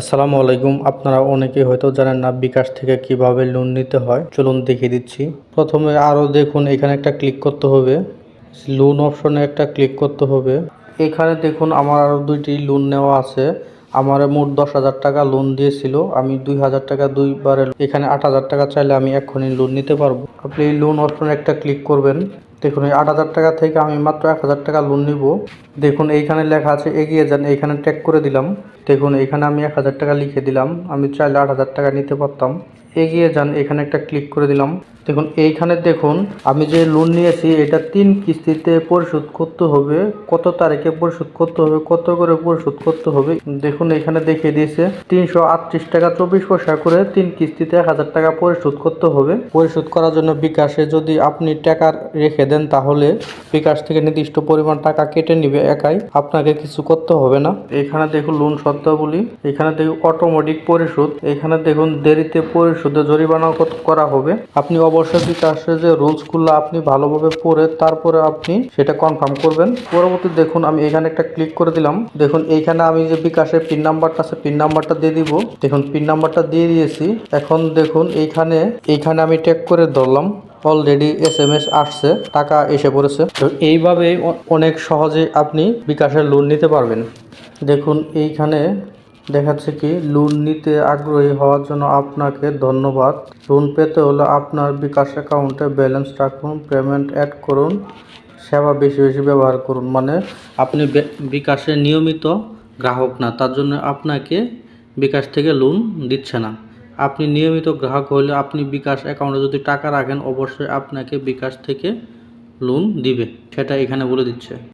আসসালামু আলাইকুম। আপনারা অনেকেই হয়তো জানেন না বিকাশ থেকে কীভাবে লোন নিতে হয়। চলুন দেখিয়ে দিচ্ছি। প্রথমে আরও দেখুন, এখানে একটা ক্লিক করতে হবে। লোন অপশনে একটা ক্লিক করতে হবে। এখানে দেখুন, আমার আরও দুইটি লোন নেওয়া আছে। আমার মোট দশ হাজার টাকা লোন দিয়েছিল। আমি দুই হাজার টাকা দুইবারে এখানে আট হাজার টাকা চাইলে আমি এক্ষুনি লোন নিতে পারব। আপনি এই লোন অপশনে একটা ক্লিক করবেন। দেখুন, এই আট হাজার টাকা থেকে আমি মাত্র এক হাজার টাকা লোন নিব। দেখুন, এইখানে লেখা আছে, এগিয়ে যান। এইখানে ট্যাগ করে দিলাম। দেখুন, এখানে আমি এক হাজার টাকা লিখে দিলাম। আমি চাইলে আট হাজার টাকা নিতে পারতাম। এগিয়ে যান, এখানে একটা ক্লিক করে দিলাম। দেখুন, এইখানে দেখুন, আমি যে লোন নিয়েছি, এটা তিন কিস্তিতে পরিশোধ করতে হবে। কত তারিখে পরিশোধ করতে হবে, কত করে পরিশোধ করতে হবে? দেখুন, এখানে দেখিয়ে দিয়েছে, তিনশো আটত্রিশ টাকা চব্বিশ পয়সা করে তিন কিস্তিতে এক হাজার টাকা পরিশোধ করতে হবে। পরিশোধ করার জন্য বিকাশে যদি আপনি টাকা রেখে দেন, তাহলে বিকাশ থেকে নির্দিষ্ট পরিমাণ টাকা কেটে নিবে একাই। আপনাকে কিছু করতে হবে না। এখানে দেখুন লোন শর্তাবলী। এখানে দেখুন অটোমেটিক পরিশোধ। এখানে দেখুন, দেরিতে পরিশোধে জরিমানা করা হবে। আপনি অবশ্যই বিকাশের যে রুলসগুলো আপনি ভালোভাবে পড়ে তারপরে আপনি সেটা কনফার্ম করবেন। পরবর্তী দেখুন, আমি এখানে একটা ক্লিক করে দিলাম। দেখুন, এইখানে আমি যে বিকাশের পিন নাম্বারটা আছে পিন নাম্বারটা দিয়ে দিব। দেখুন পিন নাম্বারটা দিয়ে দিয়েছি। এখন দেখুন, এইখানে এইখানে আমি ট্যাগ করে ধরলাম। অলরেডি এস এম এস আসছে, টাকা এসে পড়েছে। তো এইভাবে অনেক সহজে আপনি বিকাশের লোন নিতে পারবেন। দেখুন, এইখানে দেখাচ্ছে কি লোন নিতে আগ্রহী হওয়ার জন্য আপনাকে ধন্যবাদ। লোন পেতে হলে আপনার বিকাশ অ্যাকাউন্টে ব্যালেন্স রাখুন পেমেন্ট অ্যাড করুন, সেবা বেশি বেশি ব্যবহার করুন। মানে আপনি বিকাশে নিয়মিত গ্রাহক না, তার জন্য আপনাকে বিকাশ থেকে লোন দিচ্ছে না। আপনি নিয়মিত গ্রাহক হলে আপনি বিকাশ অ্যাকাউন্টে যদি টাকা রাখেন, অবশ্যই আপনাকে বিকাশ থেকে লোন দিবে। সেটা এখানে বলে দিচ্ছে।